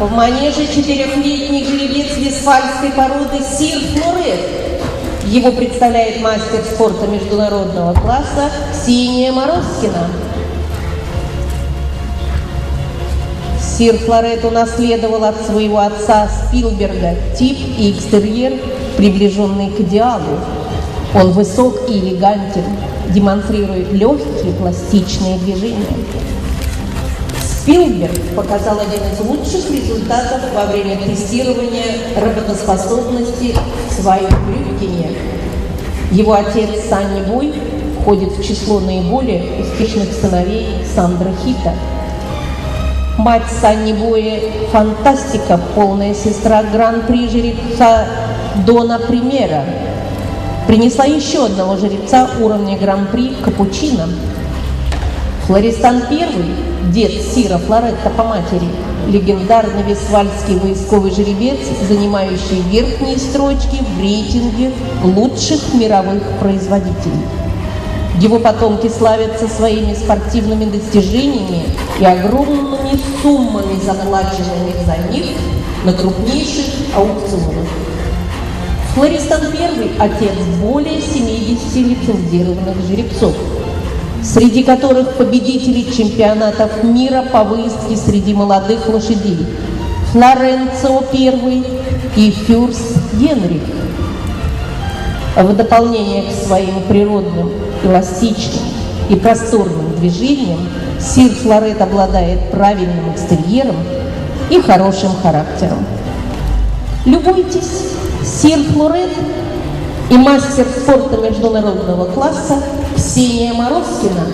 В манеже четырехлетний жеребец вестфальской породы Сир Флорет. Его представляет мастер спорта международного класса Ксения Морозкина. Сир Флорет унаследовал от своего отца Спилберга тип и экстерьер, приближенный к идеалу. Он высок и элегантен, демонстрирует легкие пластичные движения. Спилберг показал один из лучших результатов во время тестирования работоспособности в своем Брюкине. Его отец Санни Бой входит в число наиболее успешных сыновей Сандра Хита. Мать Санни Боя – фантастика, полная сестра гран-при жеребца Дона Примера. Принесла еще одного жеребца уровня гран-при Капучино. Флористан I, дед Сира Флоретта по матери, легендарный вестфальский войсковый жеребец, занимающий верхние строчки в рейтинге лучших мировых производителей. Его потомки славятся своими спортивными достижениями и огромными суммами, заплаченными за них на крупнейших аукционах. Флористан I – отец более 70 лицензированных жеребцов, среди которых победители чемпионатов мира по выездке среди молодых лошадей Флоренцио I и Фюрст Генрих. В дополнение к своим природным, эластичным и просторным движениям, Сир Флорет обладает правильным экстерьером и хорошим характером. Любуйтесь, Сир Флорет и мастер спорта международного класса Ксения Морозкина